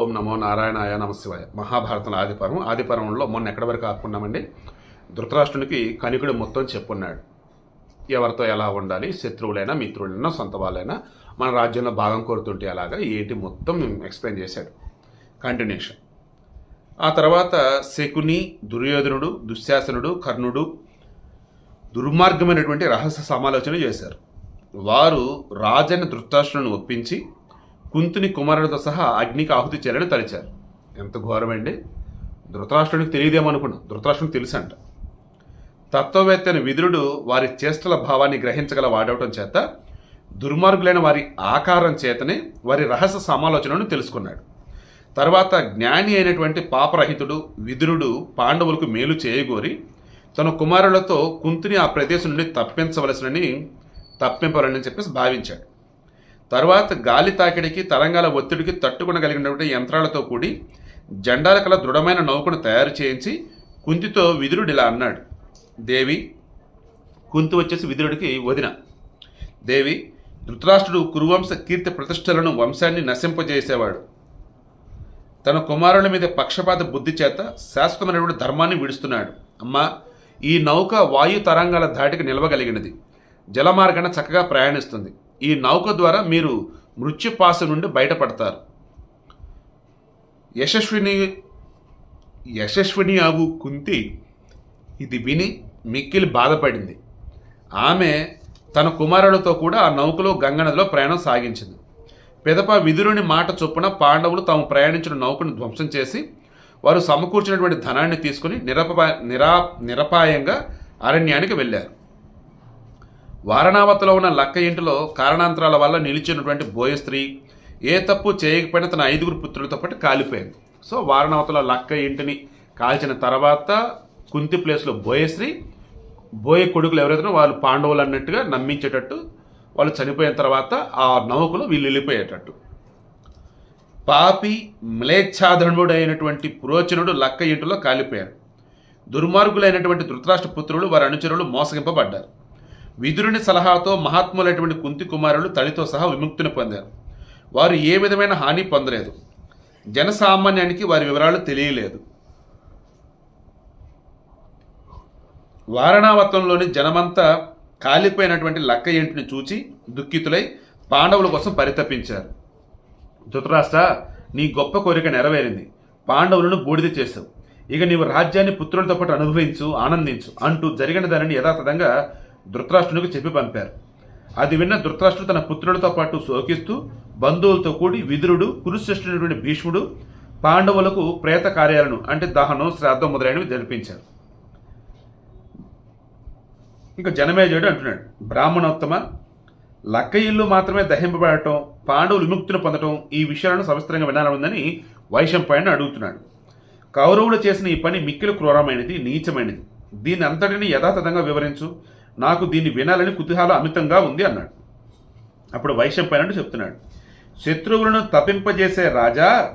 ఓం నమో నారాయణాయ నమశివాయ. మహాభారతంలో ఆదిపర్వం. ఆదిపర్వంలో మొన్న ఎక్కడి వరకు ఆపుకున్నామండి? ధృతరాష్ట్రునికి కనికుడు మొత్తం చెప్పున్నాడు. ఎవరితో ఎలా ఉండాలి? శత్రువులైనా మిత్రులైనా సొంత వాళ్ళైనా మన రాజ్యంలో భాగం కోరుతుంటే అలాగా ఏంటి మొత్తం ఎక్స్ప్లెయిన్ చేశాడు. కంటిన్యూషన్. ఆ తర్వాత శకుని దుర్యోధనుడు దుశ్శాసనుడు కర్ణుడు దుర్మార్గమైనటువంటి రహస్య సమాలోచన చేశారు. వారు రాజైన ధృతరాష్ట్రుని ఒప్పించి కుంతుని కుమారుడితో సహా అగ్నికి ఆహుతి చేయాలని తలిచారు. ఎంత ఘోరమండి? ధృతరాష్ట్రునికి తెలియదేమో అనుకున్నాం ధృతరాష్ట్రునికి తెలుసంట. తత్వవేత్తని విదురుడు వారి చేష్టల భావాన్ని గ్రహించగల వాడవటం చేత దుర్మార్గులైన వారి ఆకారం చేతనే వారి రహస్య సమాలోచనను తెలుసుకున్నాడు. తర్వాత జ్ఞాని అయినటువంటి పాపరహితుడు విదురుడు పాండవులకు మేలు చేయగోరి తన కుమారులతో కుంతిని ఆ ప్రదేశం నుండి తప్పించవలసినని తప్పింపరని చెప్పేసి భావించాడు. తర్వాత గాలి తాకిడికి తరంగాల ఒత్తిడికి తట్టుకునగలిగినటువంటి యంత్రాలతో కూడి జెండాల కల దృఢమైన నౌకను తయారు చేయించి కుంతితో విదురుడు ఇలా అన్నాడు. దేవి కుంతి వచ్చేసి విదురుడికి వదిన. దేవి ధృతరాష్ట్రుడు కురువంశ కీర్తి ప్రతిష్టలను వంశాన్ని నశింపజేసేవాడు. తన కుమారుల మీద పక్షపాత బుద్ధి చేత శాశ్వతమైనటువంటి ధర్మాన్ని విడుస్తున్నాడు. అమ్మా ఈ నౌక వాయు తరంగాల ధాటికి నిలవగలిగినది. జలమార్గాన చక్కగా ప్రయాణిస్తుంది. ఈ నౌక ద్వారా మీరు మృత్యుపాస నుండి బయటపడతారు. యశస్విని యశస్విని ఆగు కుంతి. ఇది విని మిక్కిలి బాధపడింది. ఆమె తన కుమారులతో కూడా ఆ నౌకలో గంగనదిలో ప్రయాణం సాగించింది. పెదప విదురుని మాట చొప్పున పాండవులు తాము ప్రయాణించిన నౌకను ధ్వంసం చేసి వారు సమకూర్చినటువంటి ధనాన్ని తీసుకుని నిరపా నిరా నిరపాయంగా అరణ్యానికి వెళ్ళారు. వారణావతిలో ఉన్న లక్క ఇంటిలో కారణాంతరాల వల్ల నిలిచినటువంటి బోయ స్త్రీ ఏ తప్పు చేయకపోయినా తన ఐదుగురు పుత్రులతో పాటు కాలిపోయింది. సో వారణావతిలో లక్క ఇంటిని కాల్చిన తర్వాత కుంతి ప్లేస్లో బోయశ్రీ బోయ కొడుకులు ఎవరైతే వాళ్ళు పాండవులు అన్నట్టుగా నమ్మించేటట్టు వాళ్ళు చనిపోయిన తర్వాత ఆ నౌకలు వీళ్ళు వెళ్ళిపోయేటట్టు. పాపి మ్లేచ్ఛాధనుడు అయినటువంటి పురోచనుడు లక్క ఇంటిలో కాలిపోయారు. దుర్మార్గులైనటువంటి ధృతరాష్ట్ర పుత్రులు వారి అనుచరులు మోసగింపబడ్డారు. విదురుని సలహాతో మహాత్ములైనటువంటి కుంతి కుమారులు తల్లితో సహా విముక్తిని పొందారు. వారు ఏ విధమైన హాని పొందలేదు. జనసామాన్యానికి వారి వివరాలు తెలియలేదు. వారణావతంలోని జనమంతా కాలిపోయినటువంటి లక్క ఇంటిని చూచి దుఃఖితులై పాండవుల కోసం పరితపించారు. ధృతరాష్ట్ర నీ గొప్ప కోరిక నెరవేరింది. పాండవులను బూడిద చేశావు. ఇక నీవు రాజ్యాన్ని పుత్రులతో పాటు అనుభవించు ఆనందించు అంటూ జరిగిన దానిని యథాతథంగా ధృతరాష్ట్రునికి చెప్పి పంపారు. అది విన్న ధృతరాష్ట్రుడు తన పుత్రులతో పాటు శోకిస్తూ బంధువులతో కూడి విదురుడు కురుశ్రేష్ఠుడైనటువంటి భీష్ముడు పాండవులకు ప్రేత కార్యాలను అంటే దహనం శ్రాద్ధం మొదలైనవి జరిపించారు. ఇంకా జనమేజయుడు అంటున్నాడు బ్రాహ్మణోత్తమ లక్క ఇల్లు మాత్రమే దహింపబడటం పాండవులు విముక్తిని పొందటం ఈ విషయాలను సవిస్తరంగా వినాలనుందని వైశంపాయని అడుగుతున్నాడు. కౌరవులు చేసిన ఈ పని మిక్కిలి క్రూరమైనది నీచమైనది. దీని అంతటిని యథాతథంగా వివరించు. నాకు దీన్ని వినాలని కుతూహలం అమితంగా ఉంది అన్నాడు. అప్పుడు వైశంపాయనుడు చెప్తున్నాడు. శత్రువులను తప్పింపజేసే రాజా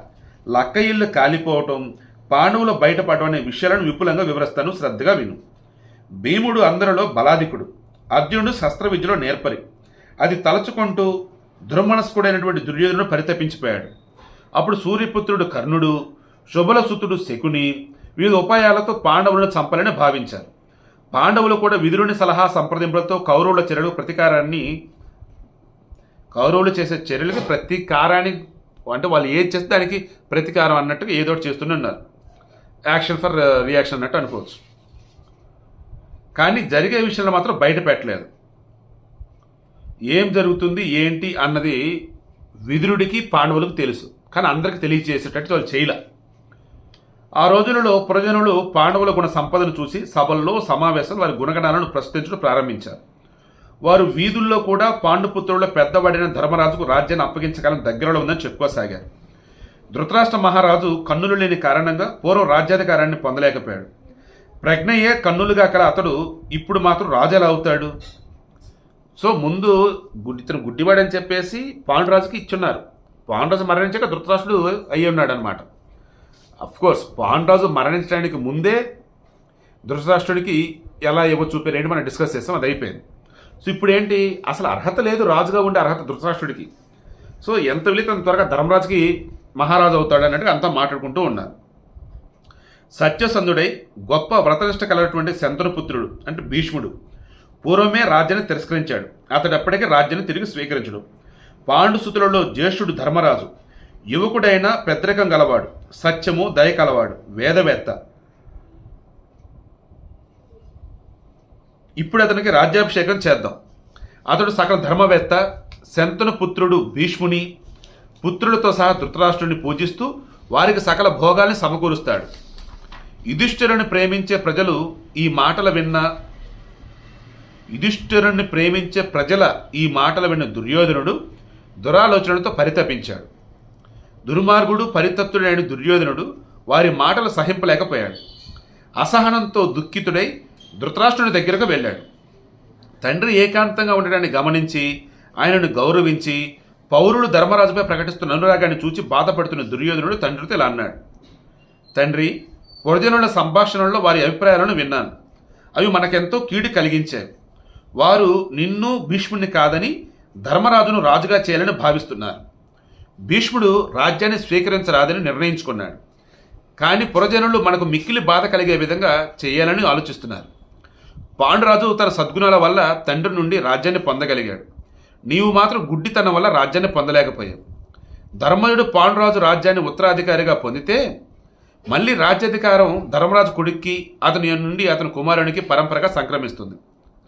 లక్క ఇల్లు కాలిపోవటం పాండవులు బయటపడటం అనే విషయాలను విపులంగా వివరిస్తాను. శ్రద్ధగా విను. భీముడు అందరిలో బలాధికుడు. అర్జునుడు శస్త్ర విద్యలో నేర్పరి. అది తలచుకుంటూ దుర్మనస్కుడైనటువంటి దుర్యోధనుడు పరితపించిపోయాడు. అప్పుడు సూర్యపుత్రుడు కర్ణుడు శుభలసుతుడు శకుని వివిధ ఉపాయాలతో పాండవులను చంపాలని భావించారు. పాండవులు కూడా విధులుని సలహా సంప్రదింపులతో కౌరవుల చర్యలు ప్రతీకారాన్ని కౌరవులు చేసే చర్యలకి ప్రతీకారాన్ని అంటే వాళ్ళు ఏది చేస్తే దానికి ప్రతీకారం అన్నట్టుగా ఏదో చేస్తూనే ఉన్నారు. యాక్షన్ ఫర్ రియాక్షన్ అన్నట్టు అనుకోవచ్చు. కానీ జరిగే విషయంలో మాత్రం బయట పెట్టలేదు. ఏం జరుగుతుంది ఏంటి అన్నది విదురుడికి పాండవులకు తెలుసు. కానీ అందరికి తెలియజేసేటట్టు వాళ్ళు చేయలే. ఆ రోజులలో ప్రజనులు పాండవుల గుణ సంపదను చూసి సభల్లో సమావేశాలు వారి గుణగణాలను ప్రశ్నించడం ప్రారంభించారు. వారు వీధుల్లో కూడా పాండుపుత్రుల పెద్దబడిన ధర్మరాజుకు రాజ్యాన్ని అప్పగించగలం దగ్గరలో ఉందని చెప్పుకోసాగారు. ధృతరాష్ట్ర మహారాజు కన్నులు లేని కారణంగా పూర్వం రాజ్యాధికారాన్ని పొందలేకపోయాడు. ప్రజ్ఞయే కన్నులుగా కల అతడు ఇప్పుడు మాత్రం రాజాలు అవుతాడు. సో ముందు గుడ్డి ఇతను గుడ్డివాడని చెప్పేసి పాండురాజుకి ఇచ్చున్నారు. పాండురాజు మరణించాక ధృతరాష్ట్రుడు అయ్యి ఉన్నాడు అనమాట అఫ్కోర్స్ పాండరాజు మరణించడానికి ముందే ధృతరాష్ట్రుడికి ఎలా ఇవ్వ చూపారేంటి మనం డిస్కస్ చేస్తాం అది అయిపోయింది. సో ఇప్పుడు ఏంటి అసలు అర్హత లేదు రాజుగా ఉండే అర్హత ధృతరాష్ట్రుడికి. సో ఎంత వెళితే అంత త్వరగా ధర్మరాజుకి మహారాజు అవుతాడు అన్నట్టుగా అంతా మాట్లాడుకుంటూ ఉన్నారు. సత్యసంధుడై గొప్ప వ్రతనిష్ట కలటువంటి శంతనుపుత్రుడు అంటే భీష్ముడు పూర్వమే రాజ్యాన్ని తిరస్కరించాడు. అతడు రాజ్యాన్ని తిరిగి స్వీకరించడు. పాండుసుతులలో జ్యేష్ఠుడు ధర్మరాజు. యువకుడైన పెద్దరికం గలవాడు సత్యము దయ కలవాడు వేదవేత్త. ఇప్పుడు అతనికి రాజ్యాభిషేకం చేద్దాం. అతడు సకల ధర్మవేత్త శంతను పుత్రుడు భీష్ముని పుత్రులతో సహా ధృతరాష్ట్రుని పూజిస్తూ వారికి సకల భోగాల్ని సమకూరుస్తాడు. యుధిష్ఠిరుని ప్రేమించే ప్రజలు ఈ మాటలు విన్న యుధిష్ఠిరుని ప్రేమించే ప్రజల ఈ మాటలు విన్న దుర్యోధనుడు దురాలోచనలతో పరితపించాడు. దుర్మార్గుడు పరితప్తుడైన దుర్యోధనుడు వారి మాటలు సహింపలేకపోయాడు. అసహనంతో దుఃఖితుడై ధృతరాష్ట్రుని దగ్గరకు వెళ్ళాడు. తండ్రి ఏకాంతంగా ఉండడాన్ని గమనించి ఆయనను గౌరవించి పౌరుడు ధర్మరాజుపై ప్రకటిస్తున్న అనురాగాన్ని చూచి బాధపడుతున్న దుర్యోధనుడు తండ్రితో ఇలా అన్నాడు. తండ్రి పొరజనుల సంభాషణల్లో వారి అభిప్రాయాలను విన్నాను. అవి మనకెంతో కీడు కలిగించాయి. వారు నిన్ను భీష్ముని కాదని ధర్మరాజును రాజుగా చేయాలని భావిస్తున్నారు. భీష్ముడు రాజ్యాన్ని స్వీకరించరాదని నిర్ణయించుకున్నాడు. కానీ పురజనులు మనకు మిక్కిలి బాధ కలిగే విధంగా చేయాలని ఆలోచిస్తున్నారు. పాండురాజు తన సద్గుణాల వల్ల తండ్రి నుండి రాజ్యాన్ని పొందగలిగాడు. నీవు మాత్రం గుడ్డితనం వల్ల రాజ్యాన్ని పొందలేకపోయావు. ధర్మయుడు పాండురాజు రాజ్యాన్ని ఉత్తరాధికారిగా పొందితే మళ్ళీ రాజ్యాధికారం ధర్మరాజు కొడుక్కి అతని నుండి అతని కుమారునికి పరంపరగా సంక్రమిస్తుంది.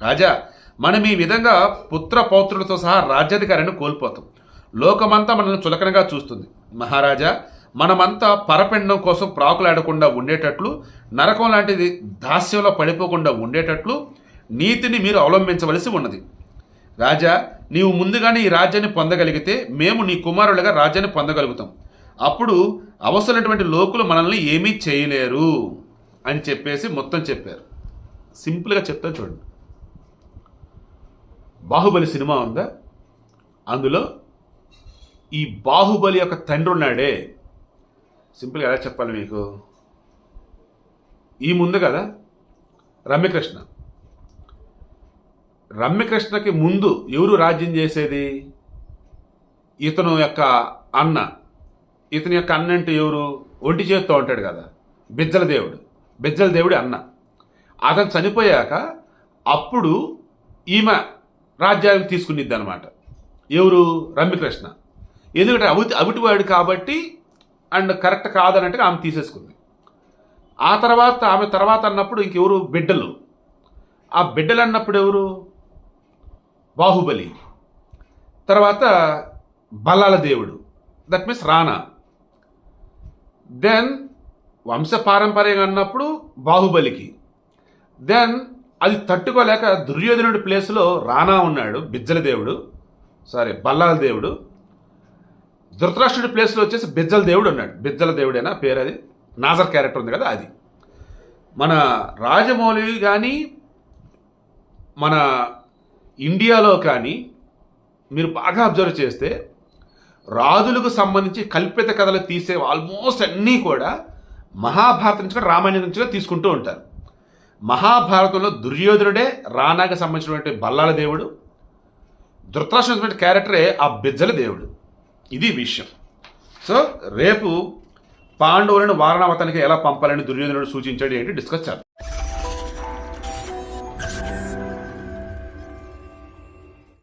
రాజా మనం ఈ విధంగా పుత్ర పౌత్రులతో సహా రాజ్యాధికారాన్ని కోల్పోతాం. లోకమంతా మనల్ని చులకనగా చూస్తుంది. మహారాజా మనమంతా పరపెండం కోసం ప్రాకులాడకుండా ఉండేటట్లు నరకం లాంటిది దాస్యంలో పడిపోకుండా ఉండేటట్లు నీతిని మీరు అవలంబించవలసి ఉన్నది. రాజా నీవు ముందుగానే ఈ రాజ్యాన్ని పొందగలిగితే మేము నీ కుమారులుగా రాజ్యాన్ని పొందగలుగుతాం. అప్పుడు అవసరమైనటువంటి లోకులు మనల్ని ఏమీ చేయలేరు అని చెప్పేసి మొత్తం చెప్పారు. సింపుల్గా చెప్తా చూడండి. బాహుబలి సినిమా ఉందా? అందులో ఈ బాహుబలి యొక్క తండ్రి ఉన్నాడే సింపుల్గా ఎలా చెప్పాలి మీకు? ఈ ముందు కదా రమ్యకృష్ణ. రమ్యకృష్ణకి ముందు ఎవరు రాజ్యం చేసేది? ఇతను యొక్క అన్న. ఇతని యొక్క అన్న అంటే ఎవరు? ఒంటి చేత్తో ఉంటాడు కదా బిజ్జల దేవుడు. బిజ్జల దేవుడి అన్న. అతను చనిపోయాక అప్పుడు ఈమె రాజ్యాన్ని తీసుకునిద్ది అనమాట ఎవరు? రమ్యకృష్ణ. ఎందుకంటే అవిటి అవిటివాడు కాబట్టి అండ్ కరెక్ట్ కాదన్నట్టుగా ఆమె తీసేసుకుంది. ఆ తర్వాత ఆమె తర్వాత అన్నప్పుడు ఇంకెవరు? బిడ్డలు. ఆ బిడ్డలు అన్నప్పుడు ఎవరు? బాహుబలి. తర్వాత బల్లాల దేవుడు. దట్ మీన్స్ రానా దెన్ వంశపారంపర్యంగా అన్నప్పుడు బాహుబలికి. దెన్ అది తట్టుకోలేక దుర్యోధనుడి ప్లేస్లో రానా ఉన్నాడు బిజ్జల దేవుడు. సారీ బల్లాల దేవుడు. ధృతరాష్ట్రుడి ప్లేస్లో వచ్చేసి బిజ్జల దేవుడు ఉన్నాడు బిజ్జల దేవుడేనా? పేరు అది నాజర్ క్యారెక్టర్ ఉంది కదా అది. మన రాజమౌళి కానీ మన ఇండియాలో కానీ మీరు బాగా అబ్జర్వ్ చేస్తే రాజులకు సంబంధించి కల్పిత కథలు తీసే ఆల్మోస్ట్ అన్నీ కూడా మహాభారతం నుంచి కూడా రామాయణం నుంచి కూడా తీసుకుంటూ ఉంటారు. మహాభారతంలో దుర్యోధనుడే రానాకి సంబంధించినటువంటి బల్లాల దేవుడు. ధృతరాష్ట్ర క్యారెక్టరే ఆ బిజ్జల దేవుడు. ఇది విషయం. సో రేపు పాండవులను వారణావతానికి ఎలా పంపాలని దుర్యోధనుడు సూచించాడు ఏంటి? డిస్కస్ చేద్దాం.